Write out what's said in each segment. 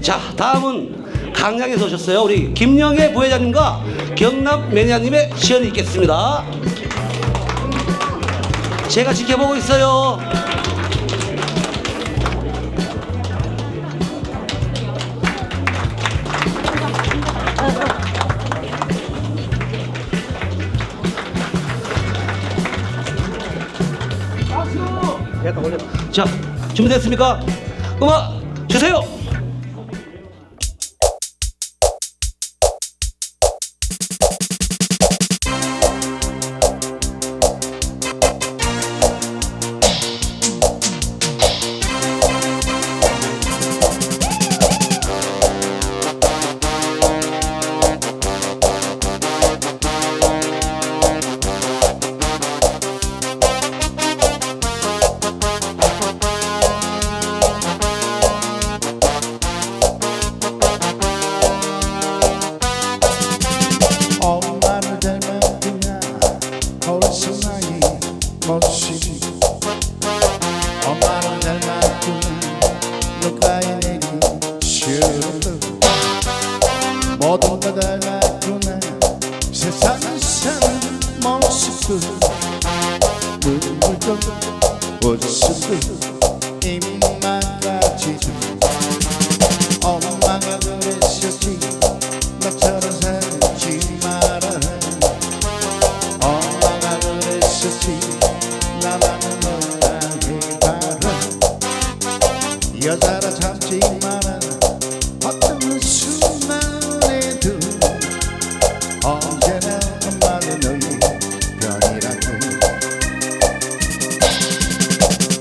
자, 다음은 강양에서 오셨어요. 우리 김영애 부회장님과 경남 매니아님의 시연이 있겠습니다. 제가 지켜보고 있어요. 자, 준비됐습니까? 음악 주세요! Sensen mal sıkı Duymadım Barışıklı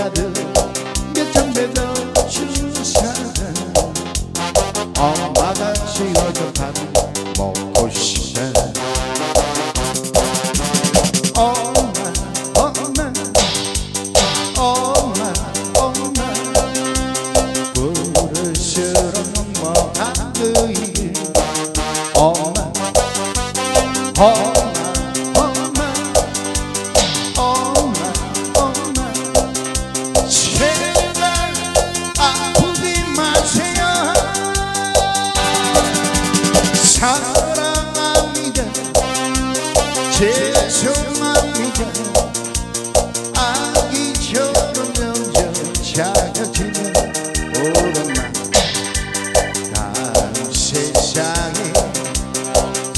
bedadır Geçen beda çıkışa Ağlam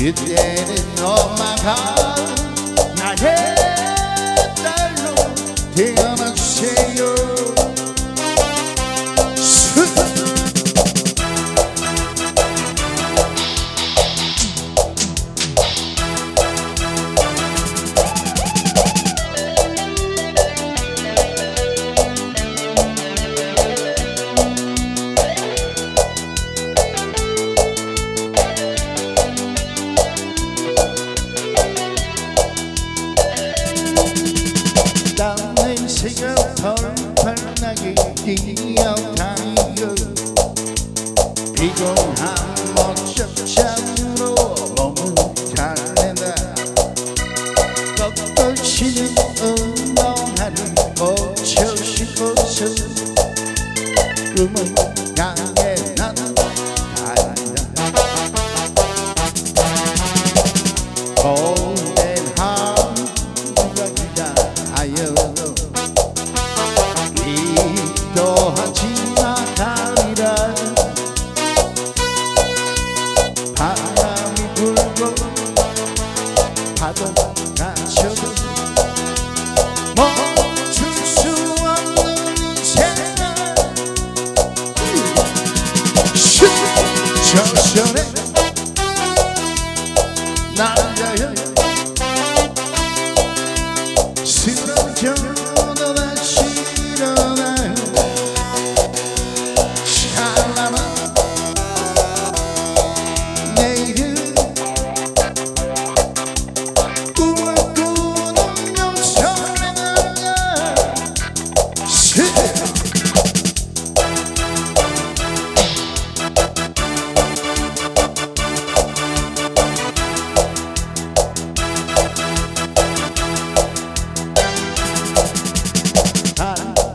It didn't my heart, not. much. 파도 낮춰도 멈출 수 없는 이 세상. 슈저션의 남자여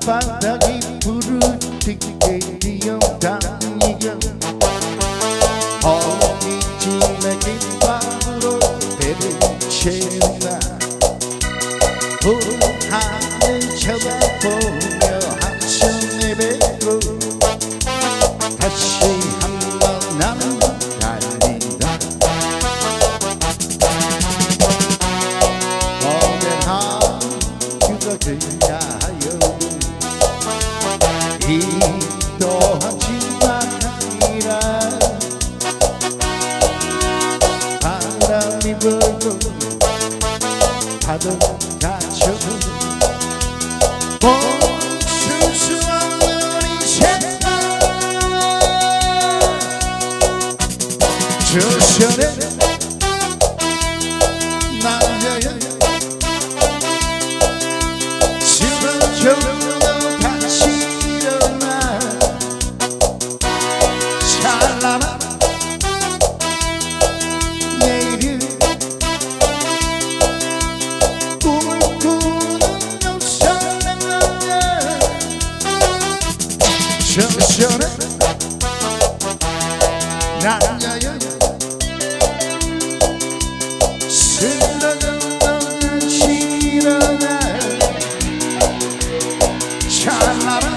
바닥이 부르짖게 뛰어다니며 어미집의 깃방으로 배를 채운다 하늘 쳐다보며 한숨 내뱉고 다시 한번 나는 달린다. 오늘 하루가 그리 수 션션해 난야야 신나는 신나네 찰나라